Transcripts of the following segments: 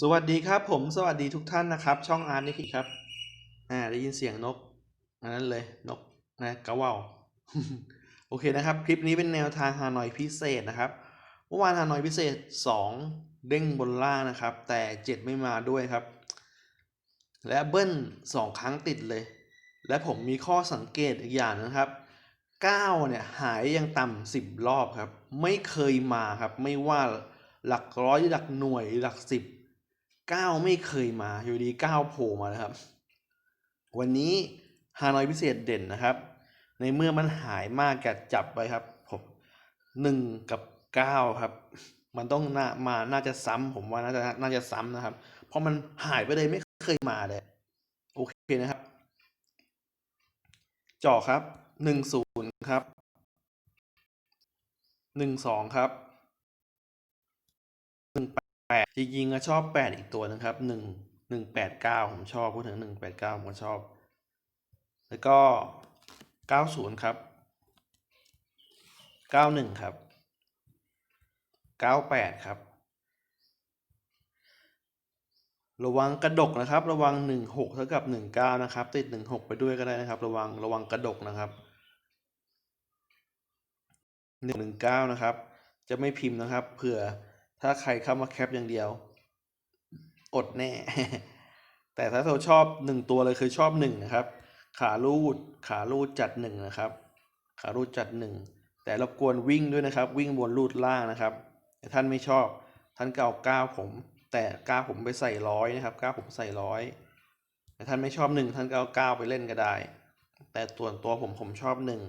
สวัสดีครับผมสวัสดีทุกท่านนะครับ ช่องอาร์ตนี่ครับ อ่าได้ยินเสียงนกอันนั้นเลยนกนะกะว่าวโอเคนะครับ คลิปนี้เป็นแนวทางฮานอยพิเศษนะครับเมื่อวานฮานอยพิเศษ 2 เด้งบนล่างนะครับ แต่ 7 ไม่มาด้วยครับ และเบิ้ล2 ครั้งติดเลย และผมมีข้อสังเกตอีกอย่างนะครับ 9 เนี่ยหายยังต่ำ10 รอบครับ ไม่เคยมาครับ ไม่ว่าหลักร้อยหลักหน่วยหลัก สิบ9ไม่เคยมาอยู่ดี9โผล่มาแล้วครับ วันนี้ฮานอยพิเศษเด่นนะครับ ในเมื่อมันหายมากแกจับไปครับผมหนึ่งกับ9ครับ มันต้องน่ามาน่าจะซ้ำผมว่าน่าจะน่าจะซ้ำนะครับ เพราะมันหายไปเลยไม่เคยมาเลย โอเคนะครับเจาะครับหนึ่งศูนย์ครับหนึ่งสองครับ 8จริงๆก็ชอบ 8 อีกตัวนะครับ 1 189 ผมชอบพูดถึง 189 ผมก็ชอบ แล้วก็ 90 ครับ 91 ครับ 98 ครับ ระวังกระดกนะครับ ระวัง 16 เท่ากับ 19 นะครับ ติด 16 ไปด้วยก็ได้นะครับ ระวังระวังกระดกนะครับ 119 นะครับ จะไม่พิมพ์นะครับเผื่อ ถ้าใครเข้ามาแคปอย่างเดียว อดแน่ แต่ถ้าเราชอบหนึ่งตัวเลยคือชอบหนึ่งนะครับ ขาลูดขาลูดจัดหนึ่งนะครับ ขาลูดจัดหนึ่งแต่รบกวนวิ่งด้วยนะครับ วิ่งบนลูดล่างนะครับแต่ท่านไม่ชอบ ท่านก็เอาก้าวผม แต่ก้าวผมไปใส่ร้อยนะครับก้าวผมใส่ร้อยแต่ท่านไม่ชอบหนึ่งท่านก็เอาก้าวไปเล่นก็ได้ แต่ส่วนตัวผมผมชอบหนึ่ง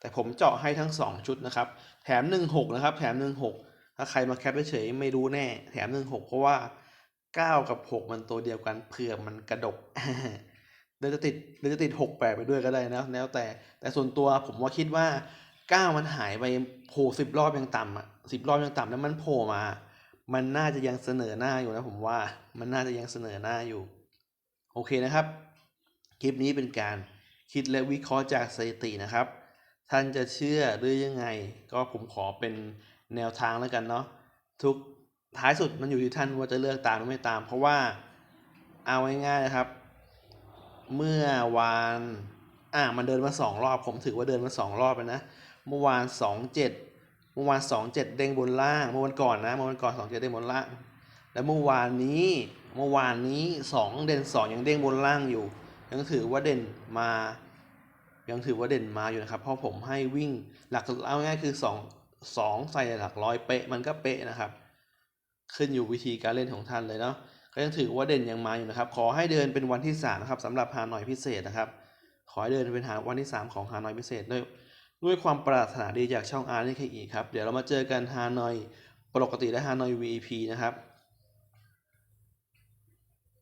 แต่ผมเจาะให้ทั้งสองชุดนะครับ แถมหนึ่งหกนะครับ แถมหนึ่งหก ถ้าใครมาแคปเฉยไม่รู้แน่ แถมหนึ่งหกเพราะว่าเก้ากับหกมันตัวเดียวกันเผื่อมันกระดกเดี๋ยวจะติดเดี๋ยวจะติดหกแปดไปด้วยก็ได้นะแล้วแต่ แต่ส่วนตัวผมว่าคิดว่าเก้ามันหายไปโผล่สิบรอบยังต่ำอะสิบรอบยังต่ำแล้วมันโผล่มา มันน่าจะยังเสนอหน้าอยู่นะผมว่ามันน่าจะยังเสนอหน้าอยู่ โอเคนะครับ คลิปนี้เป็นการคิดและวิเคราะห์จากสถิตินะครับ ท่านจะเชื่อหรือยังไง ก็ผมขอเป็น แนวทางแล้วกันเนาะทุกท้ายสุดมันอยู่ที่ท่านว่าจะเลือกตามหรือไม่ตาม เพราะว่าเอาง่ายๆนะครับ เมื่อวานอ่ามันเดินมาสองรอบ ผมถือว่าเดินมาสองรอบไปนะเมื่อวานสองเจ็ดเมื่อวานสองเจ็ดเด้งบนล่างเมื่อวันก่อนนะเมื่อวันก่อนสองเจ็ดเด้งบนล่าง แล้วเมื่อวานนี้เมื่อวานนี้สองเด่นสองยังเด้งบนล่างอยู่ ยังถือว่าเด่นมา ยังถือว่าเด่นมาอยู่นะครับ เพราะผมให้วิ่งหลักเอาง่ายคือสอง สองใส่หลักร้อยเป๊ะมันก็เป๊ะนะครับ ขึ้นอยู่วิธีการเล่นของท่านเลยเนาะก็ยังถือว่าเด่นยังมาอยู่นะครับ ขอให้เดินเป็นวันที่สามนะครับสำหรับฮานอยพิเศษนะครับ ขอให้เดินเป็นหาวันที่ 3 ของฮานอยพิเศษด้วยด้วยความปรารถนาดีจากช่องอาร์นี่แค่อีกครับ เดี๋ยวเรามาเจอกันฮานอยปกติและฮานอย VP นะครับ